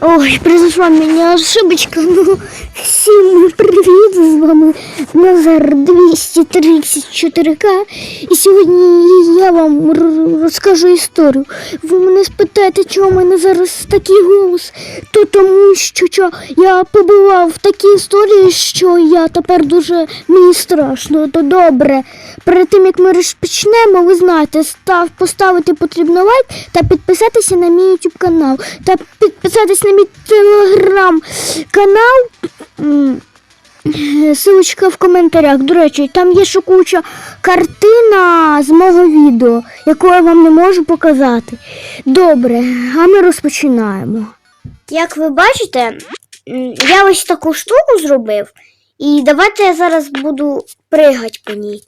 Ой, произошла у меня ошибочка. Ну, всем привет, з вами Назар 234К. І сьогодні я вам розкажу історію. Ви мене спитаєте, чому в мене зараз такий голос? То тому, що я побував в такій історії, що я тепер дуже мені страшно. То добре. Перед тим як ми розпочнемо, ви знаєте, став поставити потрібно лайк та підписатися на мій YouTube канал. Та підписатися на мій телеграм канал. М, е, Силочка в коментарях. До речі, там є ще куча картина з мого відео, яку я вам не можу показати. Добре, а ми розпочинаємо. Як ви бачите, я ось таку штуку зробив, і давайте я зараз буду пригати по ній.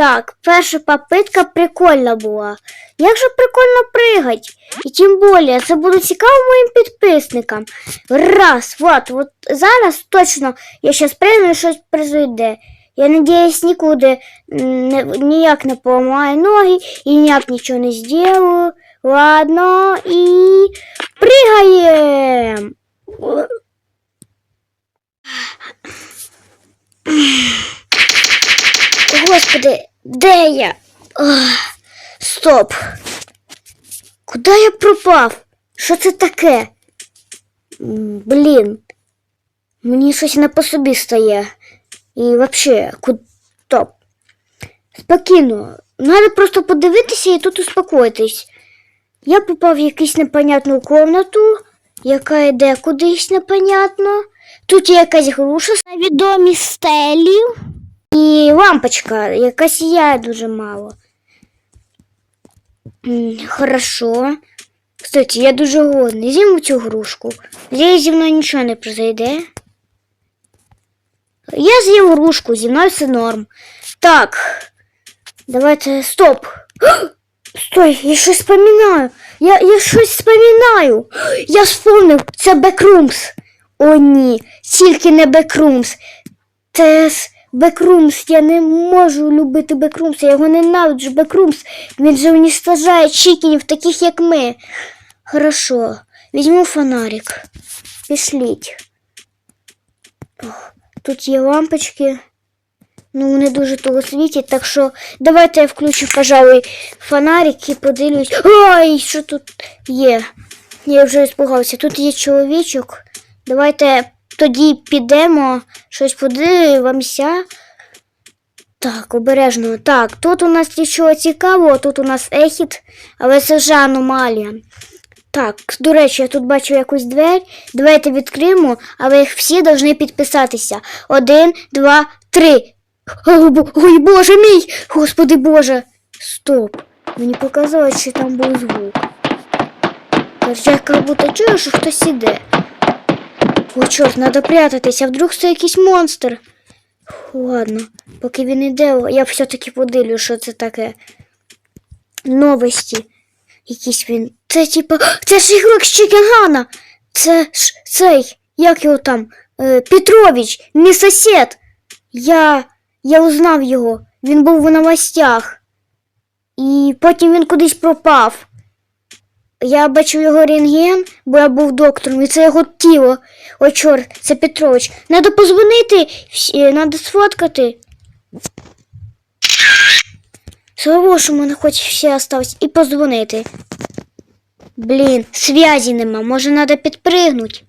Так, перша попитка прикольна була. Як же прикольно пригать? І тим більше, це буде цікаво моїм підписникам. Раз, вот, вот зараз точно я зараз пригну і щось произойде. Я надіюсь, нікуди не, ніяк не поламаю ноги і ніяк нічого не зроблю. Ладно, і пригаємо. Господи, де я? Ах, стоп. Куди я пропав? Що це таке? Блін. Мені щось не по собі стає. І взагалі, куди? Спокійно. Треба просто подивитися і тут успокоїтись. Я попав в якусь непонятну комнату, яка йде кудись непонятно. Тут є якась груша на відомі стелі. І лампочка, яка сіяє дуже мало. Хорошо. Кстати, я дуже голодний. З'їм цю грушку. Надіюсь, зі мною нічого не произойде. Я з'їв грушку, зі мною все норм. Так. Давайте. Стоп. Стой, я щось споминаю. Я, я щось споминаю. Я вспомнив, це Бекрумс. О, ні, тільки не Бекрумс. Це Бекрумс. Я не можу любити Бекрумса. Я його ненавиджу. Бекрумс. Він же уничтожає чікінів, таких як ми. Хорошо. Візьму фонарик. Пішліть. Тут є лампочки. Ну, вони дуже того світять, так що давайте я включу, пожалуй, фонарик і подивлюсь. Ой, що тут є? Я вже спугався. Тут є чоловічок. Давайте тоді підемо, щось подивимося. Так, обережно. Так, тут у нас нічого цікавого, тут у нас ехід, але це вже аномалія. Так, до речі, я тут бачу якусь двері. Давайте відкриємо, але їх всі повинні підписатися. Один, два, три. Ой, боже мій! Господи Боже! Стоп! Мені показалось, що там був звук. Тож я як будто чую, що хтось іде. О, чорт, треба прятатися, вдруг це якийсь монстр. Ладно, поки він іде, я все-таки подивлю, що це таке. Новості. Якісь він. Це типа. Це ж ігрок з Чікенгана! Це ж цей, як його там? Е, Петрович, мій сусід. Я. Я узнав його. Він був у новостях. І потім він кудись пропав. Я бачив його рентген, бо я був доктором, і це його тіло. О, чорт, це Петрович. Надо позвонити, всі- надо сфоткати. Слава що мене хоч все осталось. І позвонити. Блін, зв'язі нема, може надо підпригнути.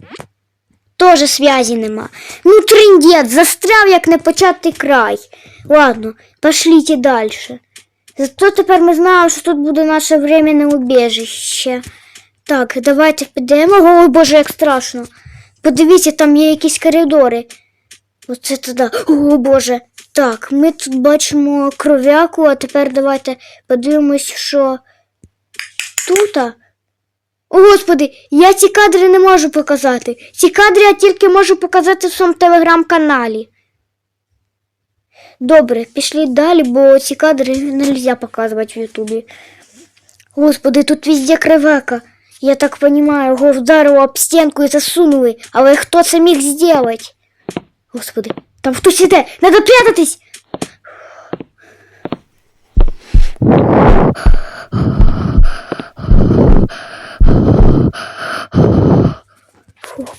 Тоже зв'язі нема. Ну, триндець, застряв як непочатий край. Ладно, пошліть далі. Зато тепер ми знаємо, що тут буде наше временне убіжище. Так, давайте підемо. Ой, боже, як страшно. Подивіться, там є якісь коридори. Оце туди. О, боже. Так, ми тут бачимо кров'яку, а тепер давайте подивимось, що тут. О, Господи, я ці кадри не можу показати. Ці кадри я тільки можу показати в своєму телеграм-каналі. Добре, пішли далі, бо ці кадри не можна показувати в Ютубі. Господи, тут везде кривака. Я так понимаю, його вдарило об стінку і засунули. Але хто це міг зробити? Господи, там хтось іде! Надо прятатись!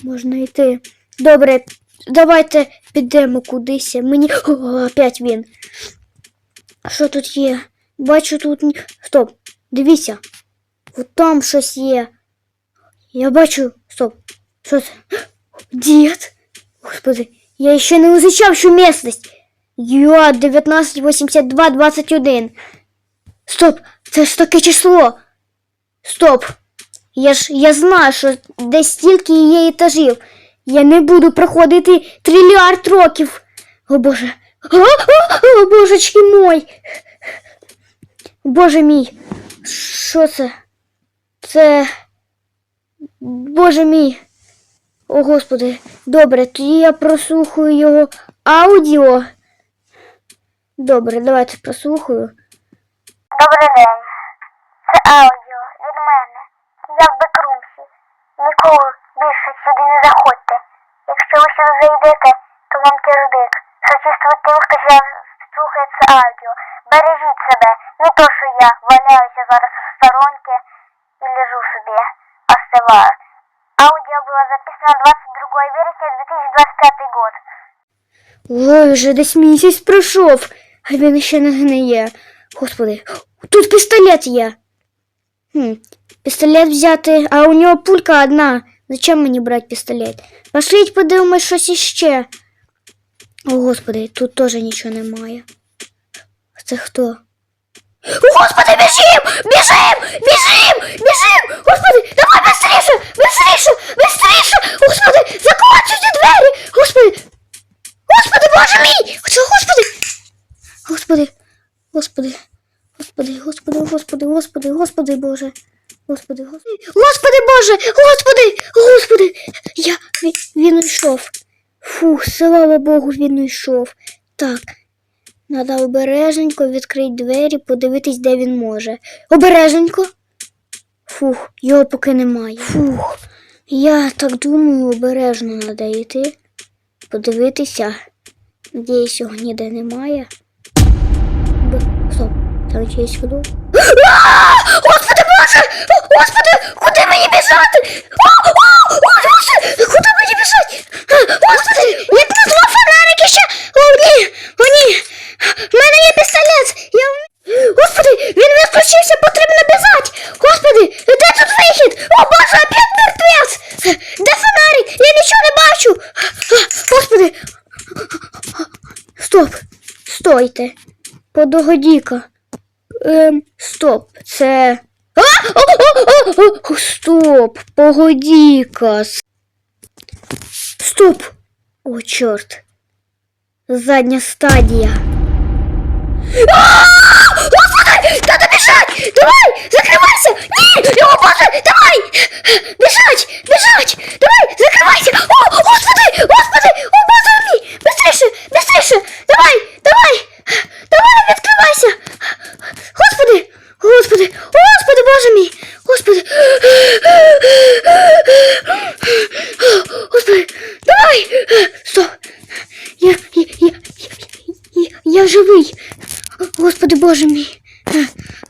можна йти. Добре, давайте підемо кудись. Мені. О, опять він. Що тут є? Бачу тут. Стоп, дивіться. От там щось є. Я бачу. Стоп. Що це? Дід. Господи, я ще не изучав всю местность. ЮА 1982 21. Стоп, це ж таке число. Стоп. Я ж я знаю, що десь стільки є етажів. Я не буду проходити трильярд років. О Боже. О, о, о, божечки мой. Боже мій. Що це? Це. Боже мій. О, Господи. Добре, тоді я прослухаю його аудіо. Добре, давайте прослухаю. Добрий день. Це аудіо від мене. Я в Бекрумсі. Ніколи більше сюди не заходьте. Зараз слухає це аудіо. Бережіть себе. Не то, що я валяюся зараз в сторонці і лежу собі, остываю. Аудіо було записано 22 вересня 2025 год. Ой, вже десь місяць пройшов, а він ще не гниє. Господи, тут пістолет є. Хм, пістолет взяти, а у нього пулька одна. Зачем мені брати пістолет? Пошліть подивимось щось іще. О, господи, тут теж нічого немає. Це хто? О, Господи, біжим! Біжим! Біжим! Біжим! Господи, давай быстріше! Быстріше! Быстріше! Господи, заколочуйте двері! Господи! Господи, боже мій! Оце, Господи! Господи, Господи, Господи, Господи, Господи, Господи, Господи, Боже. Господи, Господи, Господи Боже! Господи! Господи! Я він, він уйшов. Фух, слава Богу, він уйшов. Так. Надо обережненько відкрити двері, подивитись, де він може. Обережненько. Фух, його поки немає. Фух. Я так думаю, обережно треба йти подивитися. Надіюсь, його ніде немає. Б... Стоп, там чиїсь ходов. Господи Боже! Господи, куди мені біжати? Куди мені Господи, є тут два фонарики ще. О, ні, о, ні. В мене є пістолет. Я... Господи, він відключився, потрібно біжати. Господи, де тут вихід? О, Боже, опять мертвець. Де фонарик? Я нічого не бачу. Господи. Стоп, стойте. Подогодіка. Ем, стоп, це. А! О, о, о, о, стоп, погодіка. С- Стоп. О, чорт. Задня стадія. А! Господи! Надо бежать! Давай! Закрывайся! Ні! О, Боже! Давай! Бежать! Бежать! Давай! Закрывайся! О, Господи! Господи! О, Боже мій! Быстріше! Быстріше! Давай! Давай! Давай,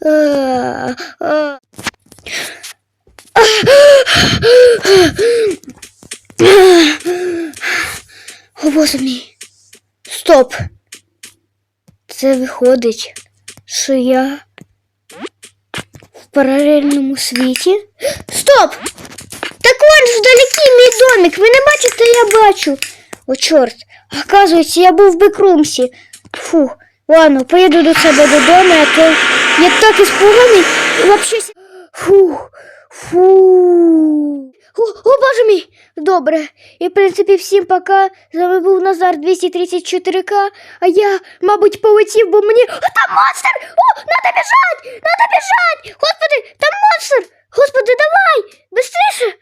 О, Боже мій! Стоп! Це виходить, що я в паралельному світі. Стоп! Так вон ж вдалекі мій домик. Ви не бачите, я бачу. О, чорт. Оказується, я був в Бекрумсі. Фу, ладно, поїду до себе додому, а то я так испуганный. Вообще... Фух. Фу. О, о, боже мій! Добре. І в принципі всім пока. З вами був Назар 234К, а я, мабуть, полетів, бо мені. О, там монстр! О, надо біжать! Надо біжать! Господи, там монстр! Господи, давай! Быстріше!